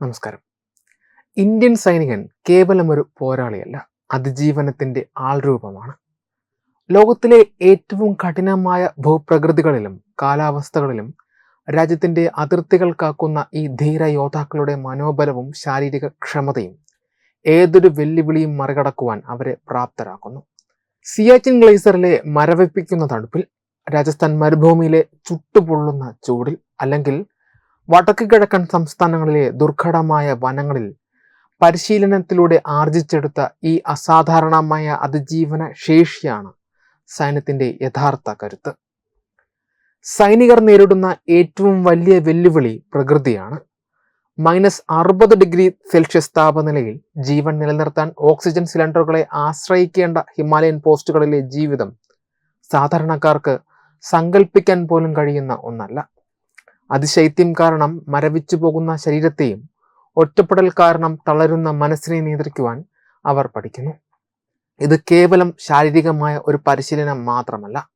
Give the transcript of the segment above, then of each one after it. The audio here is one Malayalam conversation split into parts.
നമസ്കാരം. ഇന്ത്യൻ സൈനികൻ കേവലം ഒരു പോരാളിയല്ല അതിജീവനത്തിന്റെ ആൾരൂപമാണ്. ലോകത്തിലെ ഏറ്റവും കഠിനമായ ഭൂപ്രകൃതികളിലും കാലാവസ്ഥകളിലും രാജ്യത്തിന്റെ അതിർത്തികൾ കാക്കുന്ന ഈ ധീര യോദ്ധാക്കളുടെ മനോബലവും ശാരീരിക ക്ഷമതയും ഏതൊരു വെല്ലുവിളിയും മറികടക്കുവാൻ അവരെ പ്രാപ്തരാക്കുന്നു. സിയാച്ചിൻ ഗ്ലേസറിലെ മരവിപ്പിക്കുന്ന തണുപ്പിൽ രാജസ്ഥാൻ മരുഭൂമിയിലെ ചുട്ടുപൊള്ളുന്ന ചൂടിൽ അല്ലെങ്കിൽ വടക്ക് കിഴക്കൻ സംസ്ഥാനങ്ങളിലെ ദുർഘടമായ വനങ്ങളിൽ പരിശീലനത്തിലൂടെ ആർജിച്ചെടുത്ത ഈ അസാധാരണമായ അതിജീവന ശേഷിയാണ് സൈന്യത്തിന്റെ യഥാർത്ഥ കരുത്ത്. സൈനികർ നേരിടുന്ന ഏറ്റവും വലിയ വെല്ലുവിളി പ്രകൃതിയാണ്. മൈനസ് അറുപത് ഡിഗ്രി സെൽഷ്യസ് താപനിലയിൽ ജീവൻ നിലനിർത്താൻ ഓക്സിജൻ സിലിണ്ടറുകളെ ആശ്രയിക്കേണ്ട ഹിമാലയൻ പോസ്റ്റുകളിലെ ജീവിതം സാധാരണക്കാർക്ക് സങ്കല്പിക്കാൻ പോലും കഴിയുന്ന ഒന്നല്ല. അതിശൈത്യം കാരണം മരവിച്ചു പോകുന്ന ശരീരത്തെയും ഒറ്റപ്പെടൽ കാരണം തളരുന്ന മനസ്സിനെ നിയന്ത്രിക്കുവാൻ അവർ പഠിക്കുന്നു. ഇത് കേവലം ശാരീരികമായ ഒരു പരിശീലനം മാത്രമല്ല.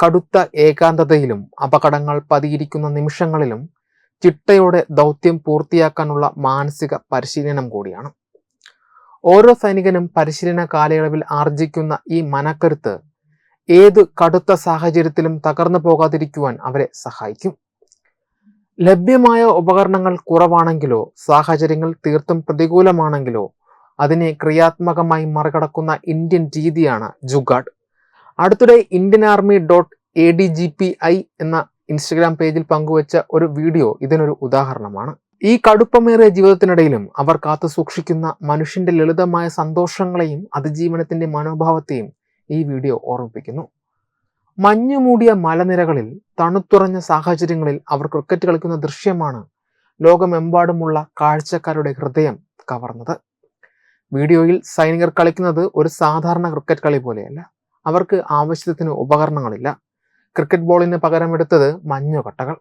കടുത്ത ഏകാന്തതയിലും അപകടങ്ങൾ പതിയിരിക്കുന്ന നിമിഷങ്ങളിലും ചിട്ടയോടെ ദൗത്യം പൂർത്തിയാക്കാനുള്ള മാനസിക പരിശീലനം കൂടിയാണ്. ഓരോ സൈനികനും പരിശീലന കാലയളവിൽ ആർജിക്കുന്ന ഈ മനക്കരുത്ത് ഏത് കടുത്ത സാഹചര്യത്തിലും തകർന്നു പോകാതിരിക്കുവാൻ അവരെ സഹായിക്കും. ലഭ്യമായ ഉപകരണങ്ങൾ കുറവാണെങ്കിലോ സാഹചര്യങ്ങൾ തീർത്തും പ്രതികൂലമാണെങ്കിലോ അതിനെ ക്രിയാത്മകമായി മറികടക്കുന്ന ഇന്ത്യൻ രീതിയാണ് ജുഗാഡ്. അടുത്തിടെ Indian army dot a d g p i എന്ന ഇൻസ്റ്റഗ്രാം പേജിൽ പങ്കുവച്ച ഒരു വീഡിയോ ഇതിനൊരു ഉദാഹരണമാണ്. ഈ കടുപ്പമേറിയ ജീവിതത്തിനിടയിലും അവർ കാത്തു സൂക്ഷിക്കുന്ന മനുഷ്യന്റെ ലളിതമായ സന്തോഷങ്ങളെയും അതിജീവനത്തിന്റെ മനോഭാവത്തെയും ഈ വീഡിയോ ഓർമ്മിപ്പിക്കുന്നു. മഞ്ഞു മൂടിയ മലനിരകളിൽ തണുത്തുറഞ്ഞ സാഹചര്യങ്ങളിൽ അവർ ക്രിക്കറ്റ് കളിക്കുന്ന ദൃശ്യമാണ് ലോകമെമ്പാടുമുള്ള കാഴ്ചക്കാരുടെ ഹൃദയം കവർന്നത്. വീഡിയോയിൽ സൈനികർ കളിക്കുന്നത് ഒരു സാധാരണ ക്രിക്കറ്റ് കളി പോലെയല്ല. അവർക്ക് ആവശ്യത്തിന് ഉപകരണങ്ങളില്ല. ക്രിക്കറ്റ് ബോളിന് പകരമെടുത്തത് മഞ്ഞുകട്ടകൾ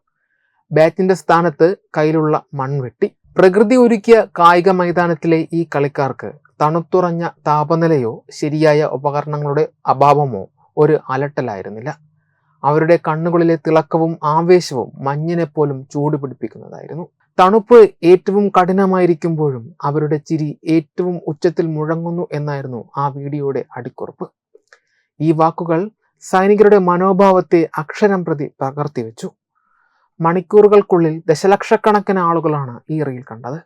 ബാറ്റിന്റെ സ്ഥാനത്ത് കയ്യിലുള്ള മൺവെട്ടി. പ്രകൃതി ഒരുക്കിയ കായിക മൈതാനത്തിലെ ഈ കളിക്കാർക്ക് തണുത്തുറഞ്ഞ താപനിലയോ ശരിയായ ഉപകരണങ്ങളുടെ അഭാവമോ ഒരു അലട്ടലായിരുന്നില്ല. അവരുടെ കണ്ണുകളിലെ തിളക്കവും ആവേശവും മഞ്ഞിനെ പോലും ചൂട് പിടിപ്പിക്കുന്നതായിരുന്നു തണുപ്പ് ഏറ്റവും കഠിനമായിരിക്കുമ്പോഴും അവരുടെ ചിരി ഏറ്റവും ഉച്ചത്തിൽ മുഴങ്ങുന്നു എന്നായിരുന്നു ആ വീഡിയോയുടെ അടിക്കുറിപ്പ്. ഈ വാക്കുകൾ സൈനികരുടെ മനോഭാവത്തെ അക്ഷരം പ്രതി പകർത്തിവെച്ചു. മണിക്കൂറുകൾക്കുള്ളിൽ ദശലക്ഷക്കണക്കിന് ആളുകളാണ് ഈ റീൽ കണ്ടത്.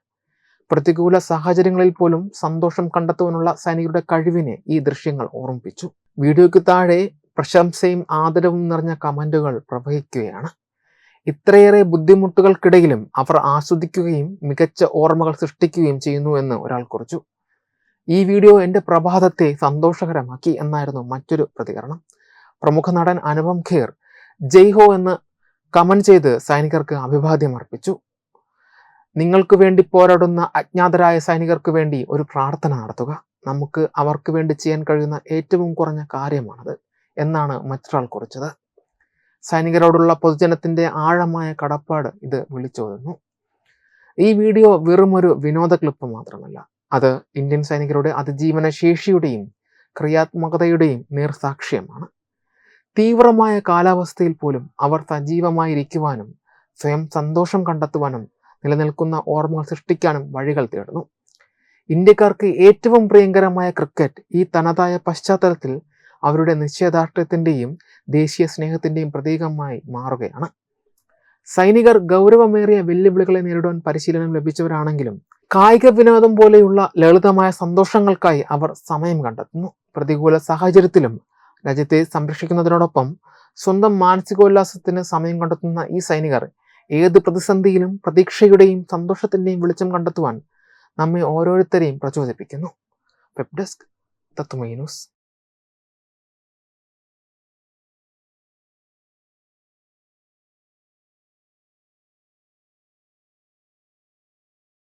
പ്രതികൂല സാഹചര്യങ്ങളിൽ പോലും സന്തോഷം കണ്ടെത്തുവാനുള്ള സൈനികരുടെ കഴിവിനെ ഈ ദൃശ്യങ്ങൾ ഓർമ്മിപ്പിച്ചു. വീഡിയോയ്ക്ക് താഴെ പ്രശംസയും ആദരവും നിറഞ്ഞ കമന്റുകൾ പ്രവഹിക്കുകയാണ്. ഇത്രയേറെ ബുദ്ധിമുട്ടുകൾക്കിടയിലും അവർ ആസ്വദിക്കുകയും മികച്ച ഓർമ്മകൾ സൃഷ്ടിക്കുകയും ചെയ്യുന്നു എന്ന് ഒരാൾ കുറിച്ചു. ഈ വീഡിയോ എന്റെ പ്രഭാതത്തെ സന്തോഷകരമാക്കി എന്നായിരുന്നു മറ്റൊരു പ്രതികരണം. പ്രമുഖ നടൻ അനുപം ഖേർ ജയ്ഹോ എന്ന് കമന്റ് ചെയ്ത് സൈനികർക്ക് അഭിവാദ്യം അർപ്പിച്ചു. നിങ്ങൾക്ക് വേണ്ടി പോരാടുന്ന അജ്ഞാതരായ സൈനികർക്ക് വേണ്ടി ഒരു പ്രാർത്ഥന നടത്തുക. നമുക്ക് അവർക്ക് വേണ്ടി ചെയ്യാൻ കഴിയുന്ന ഏറ്റവും കുറഞ്ഞ കാര്യമാണത് എന്നാണ് മറ്റൊരാൾ കുറിച്ചത്. സൈനികരോടുള്ള പൊതുജനത്തിന്റെ ആഴമായ കടപ്പാട് ഇത് വിളിച്ചോതുന്നു. ഈ വീഡിയോ വെറുമൊരു വിനോദ ക്ലിപ്പ് മാത്രമല്ല അത് ഇന്ത്യൻ സൈനികരുടെ അതിജീവന ശേഷിയുടെയും ക്രിയാത്മകതയുടെയും നേർസാക്ഷ്യമാണ്. തീവ്രമായ കാലാവസ്ഥയിൽ പോലും അവർ സജീവമായിരിക്കുവാനും സ്വയം സന്തോഷം കണ്ടെത്തുവാനും നിലനിൽക്കുന്ന ഓർമ്മകൾ സൃഷ്ടിക്കാനും വഴികൾ തേടുന്നു. ഇന്ത്യക്കാർക്ക് ഏറ്റവും പ്രിയങ്കരമായ ക്രിക്കറ്റ് ഈ തനതായ പശ്ചാത്തലത്തിൽ അവരുടെ നിശ്ചയദാർഢ്യത്തിന്റെയും ദേശീയ സ്നേഹത്തിന്റെയും പ്രതീകമായി മാറുകയാണ്. സൈനികർ ഗൗരവമേറിയ വെല്ലുവിളികളെ നേരിടാൻ പരിശീലനം ലഭിച്ചവരാണെങ്കിലും കായിക വിനോദം പോലെയുള്ള ലളിതമായ സന്തോഷങ്ങൾക്കായി അവർ സമയം കണ്ടെത്തുന്നു. പ്രതികൂല സാഹചര്യത്തിലും രാജ്യത്തെ സംരക്ഷിക്കുന്നതിനോടൊപ്പം സ്വന്തം മാനസികോല്ലാസത്തിന് സമയം കണ്ടെത്തുന്ന ഈ സൈനികർ ഏത് പ്രതിസന്ധിയിലും പ്രതീക്ഷയുടെയും സന്തോഷത്തിന്റെയും വെളിച്ചം കണ്ടെത്തുവാൻ നമ്മെ ഓരോരുത്തരെയും പ്രചോദിപ്പിക്കുന്നു. വെബ് ഡെസ്ക് തത്വമൈ